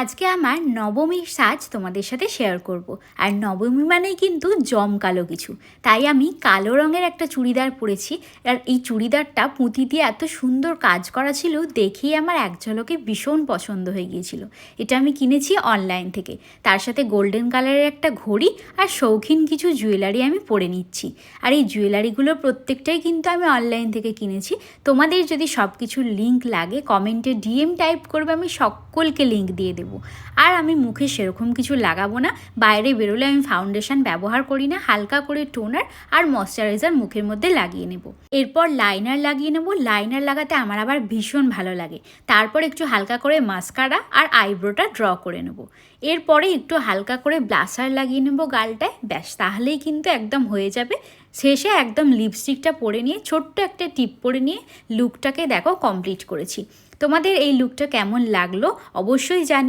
আজকে আমার নবমীর সাজ তোমাদের সাথে শেয়ার করব। আর নবমী মানেই কিন্তু জমকালো কিছু। তাই আমি কালো রঙের একটা চুড়িদার পরেছি। আর এই চুড়িদারটা পুঁতি দিয়ে এত সুন্দর কাজ করা ছিল, দেখেই আমার এক ঝলকে ভীষণ পছন্দ হয়ে গিয়েছিল। এটা আমি কিনেছি অনলাইন থেকে। তার সাথে গোল্ডেন কালারের একটা ঘড়ি আর শৌখিন কিছু জুয়েলারি আমি পরে নিচ্ছি। আর এই জুয়েলারিগুলোর প্রত্যেকটাই কিন্তু আমি অনলাইন থেকে কিনেছি। তোমাদের যদি সব কিছুর লিঙ্ক লাগে কমেন্টে ডিএম টাইপ করবে, আমি সকলকে লিঙ্ক দিয়ে দেবো। আর আমি মুখে সেরকম কিছু লাগাবো না। বাইরে বেরোলে আমি ফাউন্ডেশন ব্যবহার করি না। হালকা করে টোনার আর ময়শ্চারাইজার মুখের মধ্যে লাগিয়ে নেব। এরপর লাইনার লাগিয়ে নেব। লাইনার লাগাতে আমার আবার ভীষণ ভালো লাগে। তারপর একটু হালকা করে মাস্কারা আর আইব্রোটা ড্র করে নেব। এরপরে একটু হালকা করে ব্লাসার লাগিয়ে নেব গালটায়। ব্যাস, তাহলেই কিন্তু একদম হয়ে যাবে। শেষে একদম লিপস্টিকটা পরে নিয়ে, ছোট্ট একটা টিপ পরে নিয়ে লুকটাকে দেখো কমপ্লিট করেছি। তোমাদের এই লুকটা কেমন লাগল? অবশ্যই জানি